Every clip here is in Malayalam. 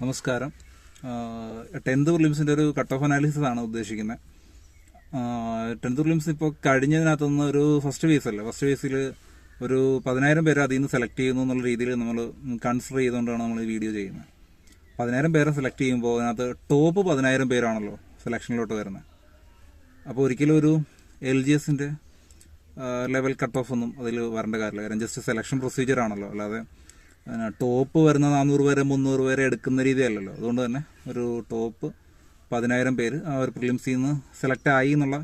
നമസ്കാരം. ടെൻത്ത് പ്രിലിംസിന്റെ ഒരു കട്ട് ഓഫ് അനാലിസിസ് ആണ് ഉദ്ദേശിക്കുന്നത്. ടെൻത്ത് പ്രിലിംസ് ഇപ്പോൾ കഴിഞ്ഞതിനകത്തുനിന്ന് ഒരു ഫസ്റ്റ് ഫേസ് അല്ലേ? ഫസ്റ്റ് ഫേസിൽ ഒരു പതിനായിരം പേരെ അതിൽ നിന്ന് സെലക്ട് ചെയ്യുന്നു എന്നുള്ള രീതിയിൽ നമ്മൾ കൺസിഡർ ചെയ്തുകൊണ്ടാണ് നമ്മൾ ഈ വീഡിയോ ചെയ്യുന്നത്. പതിനായിരം പേരെ സെലക്ട് ചെയ്യുമ്പോൾ അതിനകത്ത് ടോപ്പ് പതിനായിരം പേരാണല്ലോ സെലക്ഷനിലോട്ട് വരുന്നത്. അപ്പോൾ ഒരിക്കലും ഒരു എൽ ജി എസിന്റെ ലെവൽ കട്ട് ഓഫ് ഒന്നും അതിൽ വരേണ്ട കാര്യമില്ല. കാരണം ജസ്റ്റ് സെലക്ഷൻ പ്രൊസീജിയർ ആണല്ലോ. അല്ലാതെ ടോപ്പ് വരുന്ന നാനൂറ് വരെ മുന്നൂറ് വരെ എടുക്കുന്ന രീതിയല്ലല്ലോ. അതുകൊണ്ട് തന്നെ ഒരു ടോപ്പ് പതിനായിരം പേര് ആ ഒരു പ്രിലിംസിൽ നിന്ന് സെലക്ട് ആയി എന്നുള്ള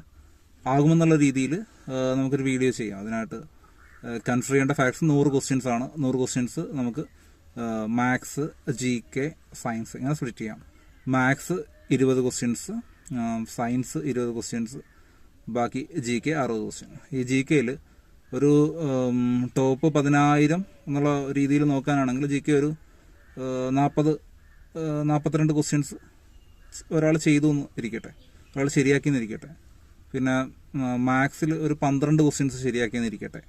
ആകുമെന്നുള്ള രീതിയിൽ നമുക്കൊരു വീഡിയോ ചെയ്യാം. അതിനായിട്ട് കൺസിഡർ ചെയ്യേണ്ട ഫാക്ട്സ് നൂറ് ക്വസ്റ്റ്യൻസ് ആണ്. നൂറ് ക്വസ്റ്റ്യൻസ് നമുക്ക് മാത്സ് ജി കെ സയൻസ് ഇങ്ങനെ സ്പ്ലിറ്റ് ചെയ്യാം. മാത്സ് ഇരുപത് ക്വസ്റ്റ്യൻസ് സയൻസ് ഇരുപത് ക്വസ്റ്റ്യൻസ് ബാക്കി ജി കെ അറുപത് ക്വസ്റ്റ്യൻ ഈ ജി കെയിൽ ഒരു ടോപ്പ് പതിനായിരം എന്നുള്ള രീതിയിൽ നോക്കാനാണെങ്കിൽ ജി കെ ഒരു നാൽപ്പത് നാൽപ്പത്തിരണ്ട് ക്വസ്റ്റ്യൻസ് ഒരാൾ ചെയ്തു എന്ന് ഇരിക്കട്ടെ. ഒരാൾ ശരിയാക്കി എന്നിരിക്കട്ടെ പിന്നെ മാത്സിൽ ഒരു പന്ത്രണ്ട് ക്വസ്റ്റ്യൻസ് ശരിയാക്കി എന്നിരിക്കട്ടെ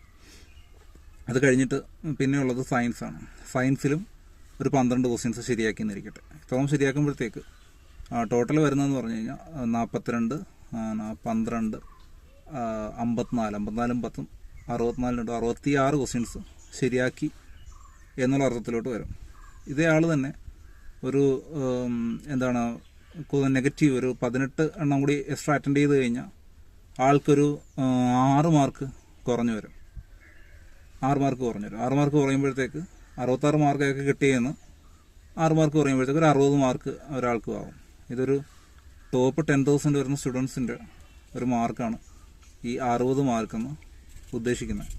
അത് കഴിഞ്ഞിട്ട് പിന്നെ പിന്നെയുള്ളത് സയൻസാണ് സയൻസിലും ഒരു പന്ത്രണ്ട് ക്വസ്റ്റ്യൻസ് ശരിയാക്കി എന്നിരിക്കട്ടെ ഇത്രയും ശരിയാക്കുമ്പോഴത്തേക്ക് ടോട്ടൽ വരുന്നതെന്ന് പറഞ്ഞു കഴിഞ്ഞാൽ നാൽപ്പത്തിരണ്ട് പന്ത്രണ്ട് അമ്പത്തിനാല് അമ്പത്തിനാലും പത്തും അറുപത്തിനാലിനുണ്ട്. അറുപത്തി ആറ് ക്വസ്റ്റ്യൻസ് ശരിയാക്കി എന്നുള്ള അർത്ഥത്തിലോട്ട് വരും. ഇതേ ആൾ തന്നെ ഒരു എന്താണ് നെഗറ്റീവ് ഒരു പതിനെട്ട് എണ്ണം കൂടി എക്സ്ട്രാ അറ്റൻഡ് ചെയ്ത് കഴിഞ്ഞാൽ ആൾക്കൊരു ആറ് മാർക്ക് കുറഞ്ഞു വരും. ആറ് മാർക്ക് കുറഞ്ഞു വരും. ആറ് മാർക്ക് കുറയുമ്പോഴത്തേക്ക് അറുപത്താറ് മാർക്കൊക്കെ കിട്ടിയെന്ന് ആറ് മാർക്ക് കുറയുമ്പോഴത്തേക്ക് ഒരു അറുപത് മാർക്ക് ഒരാൾക്ക് ആവും. ഇതൊരു ടോപ്പ് ടെൻ തൗസൻഡ് വരുന്ന സ്റ്റുഡൻസിന്റെ ഒരു മാർക്കാണ് ഈ അറുപത് മാർക്കെന്ന് ഉദ്ദേശിക്കുന്നത്.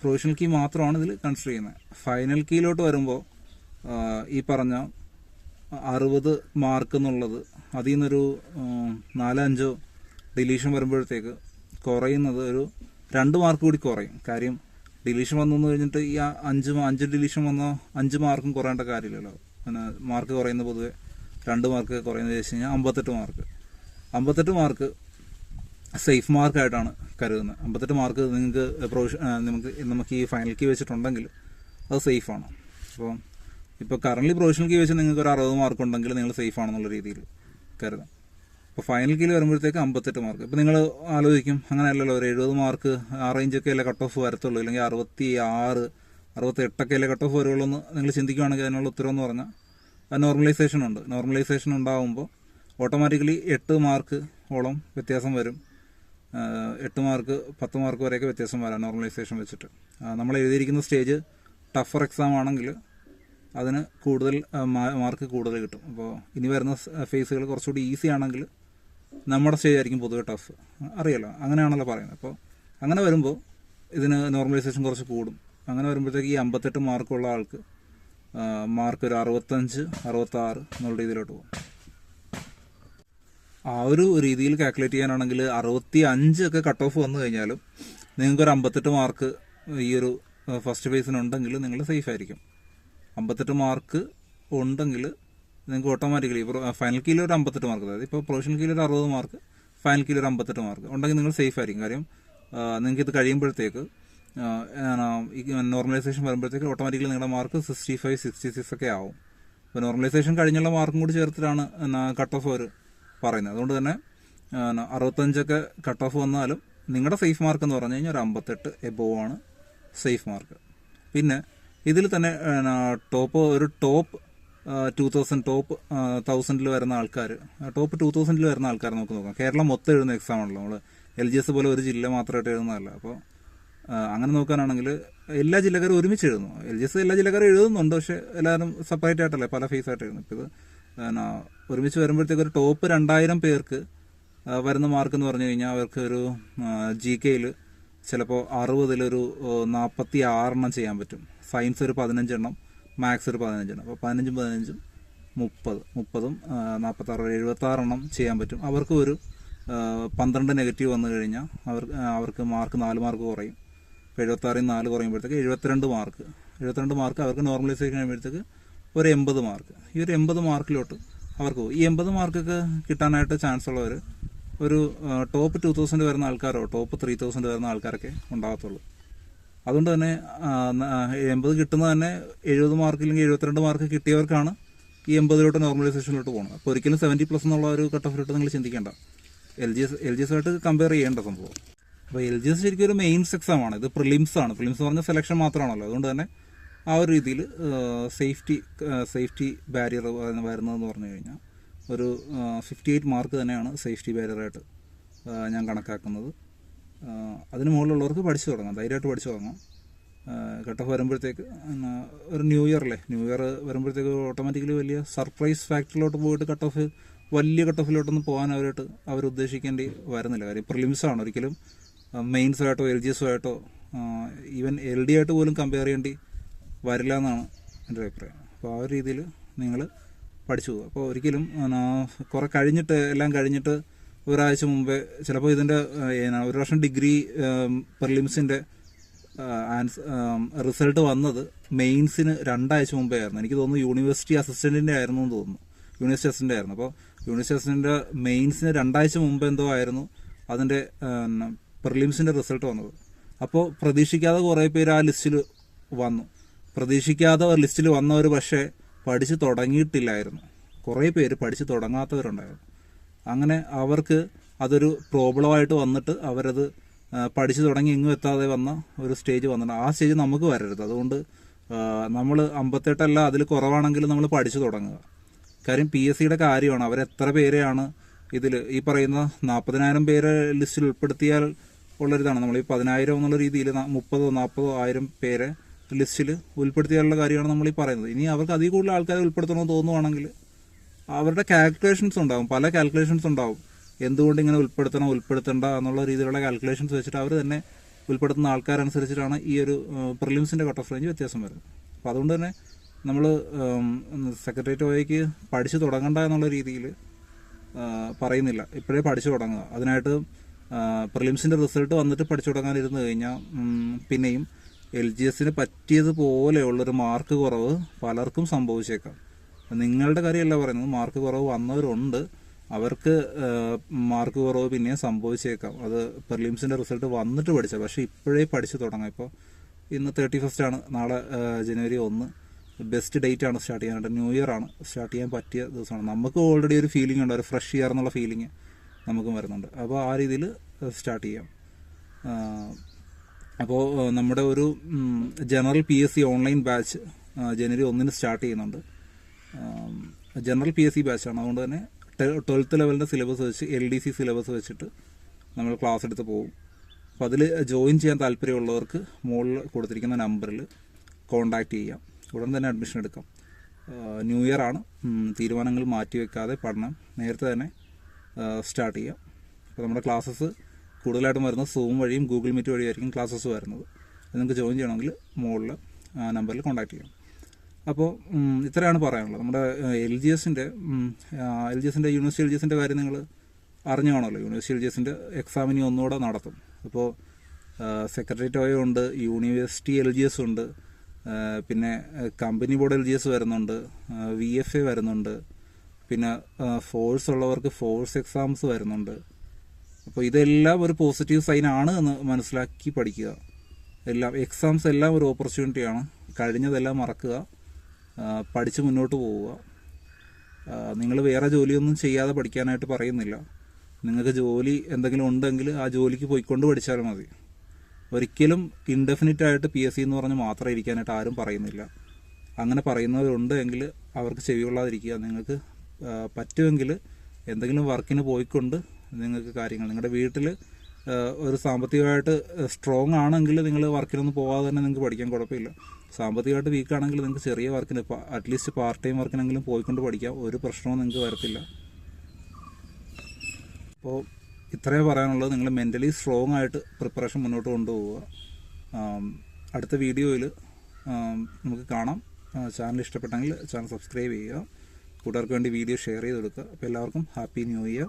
പ്രൊവിഷണൽ കീ മാത്രമാണ് ഇതിൽ കൺസിഡർ ചെയ്യുന്നത്. ഫൈനൽ കീയിലോട്ട് വരുമ്പോൾ ഈ പറഞ്ഞ അറുപത് മാർക്ക് എന്നുള്ളത് അതിൽ നിന്നൊരു നാലഞ്ചോ ഡിലീഷൻ വരുമ്പോഴത്തേക്ക് കുറയുന്നത് ഒരു രണ്ട് മാർക്ക് കൂടി കുറയും. കാര്യം ഡിലീഷൻ വന്നു കഴിഞ്ഞിട്ട് ഈ അഞ്ച് അഞ്ച് ഡിലീഷൻ വന്ന അഞ്ച് മാർക്കും കുറയേണ്ട കാര്യമില്ലല്ലോ. പിന്നെ മാർക്ക് കുറയുന്ന പൊതുവെ രണ്ട് മാർക്ക് കുറയുന്നത് വെച്ച് കഴിഞ്ഞാൽ അമ്പത്തെട്ട് മാർക്ക് അമ്പത്തെട്ട് മാർക്ക് സേഫ് മാർക്കായിട്ടാണ് കരുതുന്നത്. അമ്പത്തെട്ട് മാർക്ക് നിങ്ങൾക്ക് പ്രൊവിഷൻ നമുക്ക് നമുക്ക് ഈ ഫൈനൽ കീ വെച്ചിട്ടുണ്ടെങ്കിൽ അത് സേഫാണ് അപ്പോൾ ഇപ്പോൾ കറന്റ് പ്രൊവിഷണൽ കീ വെച്ച് നിങ്ങൾക്ക് ഒരു അറുപത് മാർക്ക് ഉണ്ടെങ്കിൽ നിങ്ങൾ സേഫ് ആണെന്നുള്ള രീതിയിൽ കരുതാം. അപ്പോൾ ഫൈനൽ കീയിൽ വരുമ്പോഴത്തേക്ക് അമ്പത്തെട്ട് മാർക്ക് ഇപ്പോൾ നിങ്ങൾ ആലോചിക്കും അങ്ങനെയല്ലല്ലോ ഒരു എഴുപത് മാർക്ക് ആ റേഞ്ചൊക്കെ അല്ലേ കട്ട് ഓഫ് വരത്തുള്ളൂ അല്ലെങ്കിൽ അറുപത്തി ആറ് അറുപത്തി എട്ടൊക്കെ അല്ലേ കട്ട് ഓഫ് വരുള്ളൂ എന്ന് നിങ്ങൾ ചിന്തിക്കുകയാണെങ്കിൽ അതിനുള്ള ഉത്തരം എന്ന് പറഞ്ഞാൽ നോർമലൈസേഷൻ ഉണ്ട്. നോർമലൈസേഷൻ ഉണ്ടാകുമ്പോൾ ഓട്ടോമാറ്റിക്കലി എട്ട് മാർക്ക് ഓളം വ്യത്യാസം വരും. എട്ട് മാർക്ക് പത്ത് മാർക്ക് വരെയൊക്കെ വ്യത്യാസം വരാം നോർമലൈസേഷൻ വെച്ചിട്ട്. നമ്മൾ എഴുതിയിരിക്കുന്ന സ്റ്റേജ് ടഫർ എക്സാം ആണെങ്കിൽ അതിന് കൂടുതൽ മാർക്ക് കൂടുതൽ കിട്ടും. അപ്പോൾ ഇനി വരുന്ന ഫേസുകൾ കുറച്ചുകൂടി ഈസി ആണെങ്കിൽ നമ്മുടെ സ്റ്റേജ് ആയിരിക്കും പൊതുവെ ടഫ് അറിയാലോ അങ്ങനെയാണല്ലോ പറയുന്നത്. അപ്പോൾ അങ്ങനെ വരുമ്പോൾ ഇതിന് നോർമലൈസേഷൻ കുറച്ച് കൂടും. അങ്ങനെ വരുമ്പോഴത്തേക്ക് ഈ അമ്പത്തെട്ട് മാർക്കുള്ള ആൾക്ക് മാർക്ക് ഒരു അറുപത്തഞ്ച് അറുപത്താറ് എന്നുള്ള രീതിയിലോട്ട് പോകും. ആ ഒരു രീതിയിൽ കാൽക്കുലേറ്റ് ചെയ്യാനാണെങ്കിൽ അറുപത്തി അഞ്ചൊക്കെ കട്ട് ഓഫ് വന്നു കഴിഞ്ഞാലും നിങ്ങൾക്കൊരു അമ്പത്തെട്ട് മാർക്ക് ഈ ഒരു ഫസ്റ്റ് ഫേസിനുണ്ടെങ്കിൽ നിങ്ങൾ സേഫ് ആയിരിക്കും. അമ്പത്തെട്ട് മാർക്ക് ഉണ്ടെങ്കിൽ നിങ്ങൾക്ക് ഓട്ടോമാറ്റിക്കലി ഫൈനൽ കീയിൽ ഒരു അമ്പത്തെട്ട് മാർക്ക് അതായത് ഇപ്പോൾ പ്രൊഫഷണൽ കീയിൽ ഒരു അറുപത് മാർക്ക് ഫൈനൽ കീയിൽ ഒരു അമ്പത്തെട്ട് മാർക്ക് ഉണ്ടെങ്കിൽ നിങ്ങൾ സേഫ് ആയിരിക്കും. കാര്യം നിങ്ങൾക്ക് ഇത് കഴിയുമ്പോഴത്തേക്ക് നോർമലൈസേഷൻ വരുമ്പോഴത്തേക്ക് ഓട്ടോമാറ്റിക്കലി നിങ്ങളുടെ mark sixty five sixty six ഒക്കെ ആവും. അപ്പോൾ നോർമലൈസേഷൻ കഴിഞ്ഞുള്ള മാർക്കും കൂടി ചേർത്തിട്ടാണ് കട്ട് ഓഫ് അവർ പറയുന്നത്. അതുകൊണ്ട് തന്നെ അറുപത്തഞ്ചൊക്കെ കട്ട് ഓഫ് വന്നാലും നിങ്ങളുടെ സേഫ് മാർക്ക് എന്ന് പറഞ്ഞു കഴിഞ്ഞാൽ ഒരു അമ്പത്തെട്ട് എബോവ് ആണ് സേഫ് മാർക്ക് പിന്നെ ഇതിൽ തന്നെ ടോപ്പ് ഒരു ടോപ്പ് ടു തൗസൻഡ് ടോപ്പ് തൗസൻഡിൽ വരുന്ന ആൾക്കാർ ടോപ്പ് ടു തൗസൻഡിൽ വരുന്ന ആൾക്കാർ നമുക്ക് നോക്കാം. കേരളം മൊത്തം എഴുതുന്ന എക്സാം ആണല്ലോ. നമ്മൾ എൽ ജി എസ് പോലെ ഒരു ജില്ല മാത്രമായിട്ട് എഴുതുന്നതല്ല. അപ്പോൾ അങ്ങനെ നോക്കാനാണെങ്കിൽ എല്ലാ ജില്ലക്കാരും ഒരുമിച്ച് എഴുതുന്നു. എൽ ജി എസ് എല്ലാ ജില്ലക്കാരും എഴുതുന്നുണ്ട് പക്ഷേ എല്ലാവരും സെപ്പറേറ്റ് ആയിട്ടല്ലേ പല ഫേസ് ആയിട്ട് എഴുതുന്നു. ഇപ്പോൾ ഇത് ഒരുമിച്ച് വരുമ്പോഴത്തേക്ക് ഒരു ടോപ്പ് രണ്ടായിരം പേർക്ക് വരുന്ന മാർക്ക് എന്ന് പറഞ്ഞു കഴിഞ്ഞാൽ അവർക്ക് ഒരു ജി കെയിൽ ചിലപ്പോൾ അറുപതിലൊരു നാൽപ്പത്തി ആറെണ്ണം ചെയ്യാൻ പറ്റും. സയൻസ് ഒരു പതിനഞ്ചെണ്ണം മാത്സ് ഒരു പതിനഞ്ചെണ്ണം. അപ്പോൾ പതിനഞ്ചും പതിനഞ്ചും മുപ്പത് മുപ്പതും നാൽപ്പത്താറ് എഴുപത്താറെണ്ണം ചെയ്യാൻ പറ്റും. അവർക്ക് ഒരു പന്ത്രണ്ട് നെഗറ്റീവ് വന്നു കഴിഞ്ഞാൽ അവർ അവർക്ക് മാർക്ക് നാല് മാർക്ക് കുറയും. ഇപ്പോൾ എഴുപത്താറിൽ നാല് കുറയുമ്പോഴത്തേക്ക് എഴുപത്തിരണ്ട് മാർക്ക് എഴുപത്തിരണ്ട് മാർക്ക് അവർക്ക് നോർമലൈസ് കഴിയുമ്പോഴത്തേക്ക് ഒരു എൺപത് മാർക്ക് ഈ ഒരു എൺപത് മാർക്കിലോട്ട് അവർക്ക്? ഈ എൺപത് മാർക്കൊക്കെ കിട്ടാനായിട്ട് ചാൻസ് ഉള്ളവർ ഒരു ടോപ്പ് ടു തൗസൻഡ് വരുന്ന ആൾക്കാരോ ടോപ്പ് ത്രീ തൗസൻഡ് വരുന്ന ആൾക്കാരൊക്കെ ഉണ്ടാകത്തുള്ളൂ. അതുകൊണ്ട് തന്നെ എൺപത് കിട്ടുന്നത് തന്നെ എഴുപത് മാർക്ക് ഇല്ലെങ്കിൽ എഴുപത്തിരണ്ട് മാർക്ക് കിട്ടിയവർക്കാണ് ഈ എൺപതിലോട്ട് നോർമലൈസേഷനിലോട്ട് പോകുന്നത് അപ്പോൾ ഒരിക്കലും സെവന്റി പ്ലസ് എന്നുള്ള ഒരു കട്ട് ഓഫ് ഓഫിലോട്ട് നിങ്ങൾ ചിന്തിക്കേണ്ട. L G S L G S ആയിട്ട് കമ്പയർ ചെയ്യേണ്ട സംഭവം. അപ്പോൾ എൽ ജി എസ് ശരിക്കും ഒരു മെയിൻസ് എക്സാം ആണ്. ഇത് പ്രിലിംസ് ആണ്. പ്രിലിംസ് എന്ന് പറഞ്ഞാൽ സെലക്ഷൻ മാത്രമാണല്ലോ. അതുകൊണ്ട് തന്നെ ആ ഒരു രീതിയിൽ സേഫ്റ്റി സേഫ്റ്റി ബാരിയർ വരുന്നതെന്ന് പറഞ്ഞു കഴിഞ്ഞാൽ ഒരു ഫിഫ്റ്റി എയ്റ്റ് മാർക്ക് തന്നെയാണ് സേഫ്റ്റി ബാരിയറായിട്ട് ഞാൻ കണക്കാക്കുന്നത്. അതിന് മുകളിലുള്ളവർക്ക് പഠിച്ചു തുടങ്ങാം ധൈര്യമായിട്ട് പഠിച്ചു തുടങ്ങാം. കട്ട് ഓഫ് വരുമ്പോഴത്തേക്ക് ഒരു ന്യൂ ഇയർ അല്ലേ ന്യൂ ഇയർ വരുമ്പോഴത്തേക്ക് ഓട്ടോമാറ്റിക്കലി വലിയ സർപ്രൈസ് ഫാക്ടറിയിലോട്ട് പോയിട്ട് കട്ട് ഓഫ് വലിയ കട്ട് ഓഫിലോട്ടൊന്നും പോകാൻ അവരായിട്ട് അവർ ഉദ്ദേശിക്കേണ്ടി വരുന്നില്ല. കാര്യം പ്രിലിംസ് ആണ് ഒരിക്കലും മെയിൻസായിട്ടോ എൽ ജി എസോ ആയിട്ടോ ഈവൻ എൽ ഡി ആയിട്ട് പോലും കമ്പയർ ചെയ്യേണ്ടി വരില്ല എന്നാണ് എന്റെ അഭിപ്രായം. അപ്പോൾ ആ ഒരു രീതിയിൽ നിങ്ങൾ പഠിച്ചു പോകും അപ്പോൾ ഒരിക്കലും കുറെ കഴിഞ്ഞിട്ട് എല്ലാം കഴിഞ്ഞിട്ട് ഒരാഴ്ച മുമ്പേ ചിലപ്പോൾ ഇതിന്റെ ഒരു വർഷം ഡിഗ്രി പ്രിലിംസിന്റെ റിസൾട്ട് വന്നത് മെയിൻസിന് രണ്ടാഴ്ച മുമ്പേ ആയിരുന്നു. എനിക്ക് തോന്നുന്നു യൂണിവേഴ്സിറ്റി അസിസ്റ്റന്റിന്റെ ആയിരുന്നു എന്ന് തോന്നുന്നു. യൂണിവേഴ്സിറ്റി അസിസ്റ്റന്റ് ആയിരുന്നു. അപ്പോൾ യൂണിവേഴ്സിറ്റി അസിസ്റ്റന്റ് മെയിൻസിന് രണ്ടാഴ്ച മുമ്പ് എന്തോ ആയിരുന്നു അതിന്റെ പെർലിംസിന്റെ റിസൾട്ട് വന്നത്. അപ്പോൾ പ്രതീക്ഷിക്കാതെ കുറേ പേര് ആ ലിസ്റ്റിൽ വന്നു. പ്രതീക്ഷിക്കാതെ ലിസ്റ്റിൽ വന്നവർ പക്ഷേ പഠിച്ചു തുടങ്ങിയിട്ടില്ലായിരുന്നു. കുറേ പേര് പഠിച്ചു തുടങ്ങാത്തവരുണ്ടായിരുന്നു. അങ്ങനെ അവർക്ക് അതൊരു പ്രോബ്ലമായിട്ട് വന്നിട്ട് അവരത് പഠിച്ചു തുടങ്ങി എങ്ങും എത്താതെ വന്ന ഒരു സ്റ്റേജ് വന്നിട്ടുണ്ട്. ആ സ്റ്റേജ് നമുക്ക് വരരുത്. അതുകൊണ്ട് നമ്മൾ അമ്പത്തെട്ടല്ല അതിൽ കുറവാണെങ്കിലും നമ്മൾ പഠിച്ചു തുടങ്ങുക. കാര്യം പി എസ് സിയുടെ കാര്യമാണ്. അവരെത്ര പേരെയാണ് ഇതിൽ ഈ പറയുന്ന നാൽപ്പതിനായിരം പേരെ ലിസ്റ്റിൽ ഉൾപ്പെടുത്തിയാൽ ഉള്ളൊരിതാണ്. നമ്മൾ ഈ പതിനായിരം എന്നുള്ള രീതിയിൽ മുപ്പതോ നാൽപ്പതോ ആയിരം പേരെ ലിസ്റ്റിൽ ഉൾപ്പെടുത്തിയാലുള്ള കാര്യമാണ് നമ്മൾ ഈ പറയുന്നത്. ഇനി അവർക്ക് അതിൽ കൂടുതൽ ആൾക്കാരെ ഉൾപ്പെടുത്തണമെന്ന് തോന്നുവാണെങ്കിൽ അവരുടെ കാൽക്കുലേഷൻസ് ഉണ്ടാവും. പല കാൽക്കുലേഷൻസ് ഉണ്ടാവും. എന്തുകൊണ്ട് ഇങ്ങനെ ഉൾപ്പെടുത്തണം ഉൾപ്പെടുത്തണ്ട എന്നുള്ള രീതിയിലുള്ള കാൽക്കുലേഷൻസ് വെച്ചിട്ട് അവർ തന്നെ ഉൾപ്പെടുത്തുന്ന ആൾക്കാരനുസരിച്ചിട്ടാണ് ഈ ഒരു പ്രിലിംസിന്റെ കട്ട് ഓഫ് റേഞ്ച് വ്യത്യാസം വരുന്നത്. അപ്പോൾ അതുകൊണ്ട് തന്നെ നമ്മൾ സെക്രട്ടേറിയറ്റ് ഒയ്ക്ക് പഠിച്ചു തുടങ്ങണ്ട എന്നുള്ള രീതിയിൽ പറയുന്നില്ല. ഇപ്പോഴേ പഠിച്ചു തുടങ്ങുക. അതിനായിട്ട് പ്രിലിംസിന്റെ റിസൾട്ട് വന്നിട്ട് പഠിച്ചു തുടങ്ങാനിരുന്ന് കഴിഞ്ഞാൽ പിന്നെയും എൽ ജി എസിന് പറ്റിയതുപോലെയുള്ളൊരു മാർക്ക് കുറവ് പലർക്കും സംഭവിച്ചേക്കാം. നിങ്ങളുടെ കാര്യമല്ല പറയുന്നത്. മാർക്ക് കുറവ് വന്നവരുണ്ട്. അവർക്ക് മാർക്ക് കുറവ് പിന്നെയും സംഭവിച്ചേക്കാം. അത് പ്രിലിംസിന്റെ റിസൾട്ട് വന്നിട്ട് പഠിച്ച. പക്ഷേ ഇപ്പോഴേ പഠിച്ചു തുടങ്ങാം. ഇപ്പോൾ ഇന്ന് തേർട്ടി ഫസ്റ്റ് ആണ്. നാളെ ജനുവരി ഒന്ന്. ബെസ്റ്റ് ഡേറ്റ് ആണ് സ്റ്റാർട്ട് ചെയ്യാനായിട്ട് ന്യൂ ഇയർ ആണ് സ്റ്റാർട്ട് ചെയ്യാൻ പറ്റിയ ദിവസമാണ്. നമുക്ക് ഓൾറെഡി ഒരു ഫീലിംഗ് ഉണ്ട്. ഒരു ഫ്രഷ് ഇയർ എന്നുള്ള ഫീലിംഗ് നമുക്കും വരുന്നുണ്ട്. അപ്പോൾ ആ രീതിയിൽ സ്റ്റാർട്ട് ചെയ്യാം. അപ്പോൾ നമ്മുടെ ഒരു general P S C online batch ജനുവരി ഒന്നിന് സ്റ്റാർട്ട് ചെയ്യുന്നുണ്ട്. ജനറൽ പി എസ് സി ബാച്ചാണ്. അതുകൊണ്ട് തന്നെ ട്വൽത്ത് ലെവലിന്റെ സിലബസ് വെച്ച് എൽ ഡി സി സിലബസ് വെച്ചിട്ട് നമ്മൾ ക്ലാസ് എടുത്ത് പോകും. അപ്പോൾ അതിൽ ജോയിൻ ചെയ്യാൻ താല്പര്യമുള്ളവർക്ക് മുകളിൽ കൊടുത്തിരിക്കുന്ന നമ്പറിൽ കോൺടാക്റ്റ് ചെയ്യാം. ഉടൻ തന്നെ അഡ്മിഷൻ എടുക്കാം. ന്യൂ ഇയർ ആണ്. തീരുമാനങ്ങൾ മാറ്റിവെക്കാതെ പഠനം നേരത്തെ തന്നെ സ്റ്റാർട്ട് ചെയ്യാം. അപ്പോൾ നമ്മുടെ ക്ലാസ്സസ് കൂടുതലായിട്ടും വരുന്നത് സൂം വഴിയും ഗൂഗിൾ മീറ്റ് വഴിയായിരിക്കും ക്ലാസ്സസ് വരുന്നത്. നിങ്ങൾക്ക് ജോയിൻ ചെയ്യണമെങ്കിൽ മുകളിൽ നമ്പറിൽ കോൺടാക്ട് ചെയ്യാം. അപ്പോൾ ഇത്രയാണ് പറയാനുള്ളത്. നമ്മുടെ എൽ ജി എസിന്റെ എൽ ജി എസിന്റെ യൂണിവേഴ്സിറ്റി എൽ ജി എസിന്റെ കാര്യം നിങ്ങൾ അറിഞ്ഞു കാണുമല്ലോ യൂണിവേഴ്സിറ്റി എൽ ജി എസിന്റെ എക്സാം ഇനി ഒന്നുകൂടെ നടത്തും. അപ്പോൾ സെക്രട്ടേറിയറ്റ് ഉണ്ട് യൂണിവേഴ്സിറ്റി എൽ ജി എസ് ഉണ്ട് പിന്നെ company board L G S വരുന്നുണ്ട് വി എഫ് എ വരുന്നുണ്ട് പിന്നെ ഫോഴ്സ് ഉള്ളവർക്ക് ഫോഴ്സ് എക്സാംസ് വരുന്നുണ്ട്. അപ്പോൾ ഇതെല്ലാം ഒരു പോസിറ്റീവ് സൈൻ ആണ് എന്ന് മനസ്സിലാക്കി പഠിക്കുക. എല്ലാം എക്സാംസ് എല്ലാം ഒരു ഓപ്പർച്യൂണിറ്റിയാണ് കഴിഞ്ഞതെല്ലാം മറക്കുക. പഠിച്ച് മുന്നോട്ട് പോവുക. നിങ്ങൾ വേറെ ജോലിയൊന്നും ചെയ്യാതെ പഠിക്കാനായിട്ട് പറയുന്നില്ല. നിങ്ങൾക്ക് ജോലി എന്തെങ്കിലും ഉണ്ടെങ്കിൽ ആ ജോലിക്ക് പോയിക്കൊണ്ട് പഠിച്ചാൽ മതി. ഒരിക്കലും ഇൻഡെഫിനിറ്റ് ആയിട്ട് പി എസ് സി എന്ന് പറഞ്ഞ് മാത്രം ഇരിക്കാനായിട്ട് ആരും പറയുന്നില്ല. അങ്ങനെ പറയുന്നവരുണ്ട് എങ്കിൽ അവർക്ക് ചെവികൊള്ളാതിരിക്കുക നിങ്ങൾക്ക് പറ്റുമെങ്കിൽ എന്തെങ്കിലും വർക്കിന് പോയിക്കൊണ്ട് നിങ്ങൾക്ക് കാര്യങ്ങൾ. നിങ്ങളുടെ വീട്ടിൽ ഒരു സാമ്പത്തികമായിട്ട് സ്ട്രോങ് ആണെങ്കിൽ നിങ്ങൾ വർക്കിനൊന്നും പോകാതെ തന്നെ നിങ്ങൾക്ക് പഠിക്കാൻ കുഴപ്പമില്ല. സാമ്പത്തികമായിട്ട് വീക്ക് ആണെങ്കിൽ നിങ്ങൾക്ക് ചെറിയ വർക്കിന് അറ്റ്ലീസ്റ്റ് പാർട്ട് ടൈം വർക്കിനെങ്കിലും പോയിക്കൊണ്ട് പഠിക്കാം. ഒരു പ്രശ്നവും നിങ്ങൾക്ക് വരത്തില്ല. അപ്പോൾ ഇത്രയേ പറയാനുള്ളത് നിങ്ങൾ മെന്റലി സ്ട്രോങ് ആയിട്ട് പ്രിപ്പറേഷൻ മുന്നോട്ട് കൊണ്ടുപോവുക. അടുത്ത വീഡിയോയിൽ നമുക്ക് കാണാം. ചാനൽ ഇഷ്ടപ്പെട്ടെങ്കിൽ ചാനൽ സബ്സ്ക്രൈബ് ചെയ്യുക. കൂട്ടുകാർക്ക് വേണ്ടി വീഡിയോ ഷെയർ ചെയ്ത് കൊടുക്കുക അപ്പോൾ എല്ലാവർക്കും ഹാപ്പി ന്യൂ ഇയർ